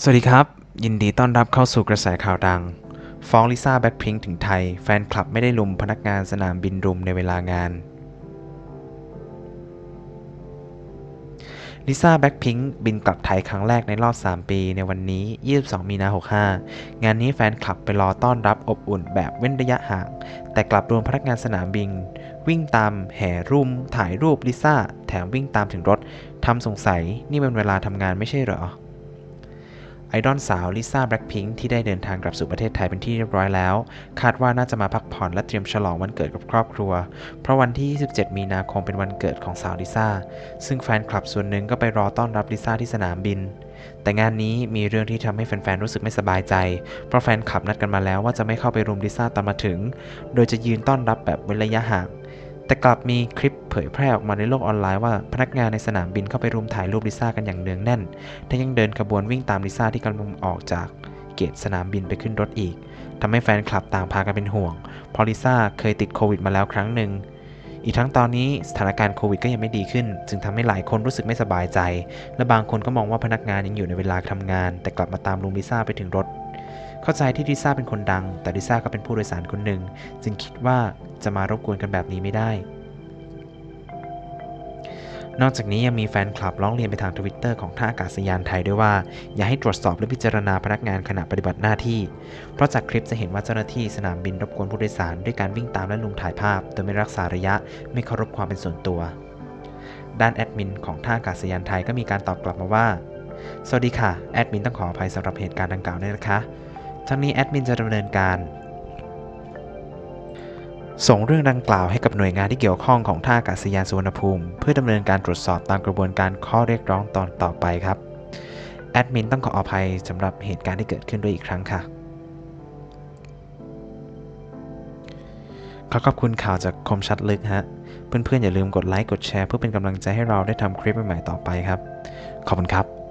สวัสดีครับ ยินดีต้อนรับเข้าสู่กระแสข่าวดัง ฟ้องลิซ่าแบ็คพิงถึงไทย แฟนคลับไม่ได้ลุมพนักงานสนามบินรุมในเวลางานลิซ่าแบ็คพิงบินกลับไทยครั้งแรกในรอบ 3 ปีในวันนี้ 22 มีนา 65 งานนี้แฟนคลับไปรอต้อนรับอบอุ่นแบบเว้นระยะห่าง แต่กลับโดนพนักงานสนามบิน วิ่งตามแห่รุม ถ่ายรูปลิซ่า แถมวิ่งตามถึงรถ ทำสงสัยนี่เป็นเวลาทำงานไม่ใช่เหรอ ไอดอลสาวลิซ่าแบล็คพิงค์ที่ได้เดินทางกลับสู่ประเทศไทยเป็นที่เรียบร้อยแล้ว คาดว่าน่าจะมาพักผ่อนและเตรียมฉลองวันเกิดกับครอบครัว เพราะวันที่ 27 มีนาคมเป็นวันเกิดของสาวลิซ่า ซึ่งแฟนคลับส่วนหนึ่งก็ไปรอต้อนรับลิซ่าที่สนามบิน แต่งานนี้มีเรื่องที่ทำให้แฟนๆ รู้สึกไม่สบายใจ เพราะแฟนคลับนัดกันมาแล้วว่าจะไม่เข้าไปรุมลิซ่าตอนมาถึง โดยจะยืนต้อนรับแบบเว้นระยะห่าง แต่กลับมีคลิปเผยแพร่ออกมาในโลกออนไลน์ว่าพนักงานในสนามบินเข้าไปรุมถ่ายรูปลิซ่ากันอย่างเนืองแน่นทั้งยังเดินขบวนวิ่งตามลิซ่าที่กำลังออกจากเกตสนามบินไปขึ้นรถอีกทำให้แฟนคลับต่างพากันเป็นห่วง เพราะลิซ่าเคยติดโควิดมาแล้วครั้งหนึ่ง อีกทั้งตอนนี้สถานการณ์โควิดก็ยังไม่ดีขึ้น จึงทำให้หลายคนรู้สึกไม่สบายใจ และบางคนก็มองว่าพนักงานยังอยู่ในเวลาทำงาน แต่กลับมาตามลุงลิซ่าไปถึงรถ เข้าใจที่ลิซ่าเป็นคนดัง แต่ลิซ่าก็เป็นผู้โดยสารคนหนึ่ง จึงคิดว่าจะมารบกวนกันแบบนี้ไม่ได้ นอกจากนี้ยังมีแฟนคลับร้องเรียนไปทางทวิตเตอร์ของท่าอากาศยานไทยด้วยว่า อย่าให้ตรวจสอบและพิจารณาพนักงานขณะปฏิบัติหน้าที่ เพราะจากคลิปจะเห็นว่าเจ้าหน้าที่สนามบินรบกวนผู้โดยสารด้วยการวิ่งตามและลุมถ่ายภาพโดยไม่รักษาระยะ ไม่เคารพความเป็นส่วนตัวด้านแอดมินของท่าอากาศยานไทยก็มีการตอบกลับมาว่า สวัสดีค่ะ แอดมินต้องขออภัยสำหรับเหตุการณ์ดังกล่าวด้วยนะคะ ทั้งนี้แอดมินจะดำเนินการ ส่งเรื่องดังกล่าวให้กับหน่วยงานที่เกี่ยวข้องของท่าอากาศยานสุวรรณภูมิ เพื่อดำเนินการตรวจสอบตามกระบวนการข้อเรียกร้องตอนต่อไปครับ แอดมินต้องขออภัยสำหรับเหตุการณ์ที่เกิดขึ้นด้วยอีกครั้งค่ะ ขอขอบคุณข่าวจากคมชัดลึกฮะ เพื่อนๆอย่าลืมกดไลค์กดแชร์เพื่อเป็นกำลังใจให้เราได้ทำคลิปใหม่ๆต่อไปครับ ขอบคุณครับ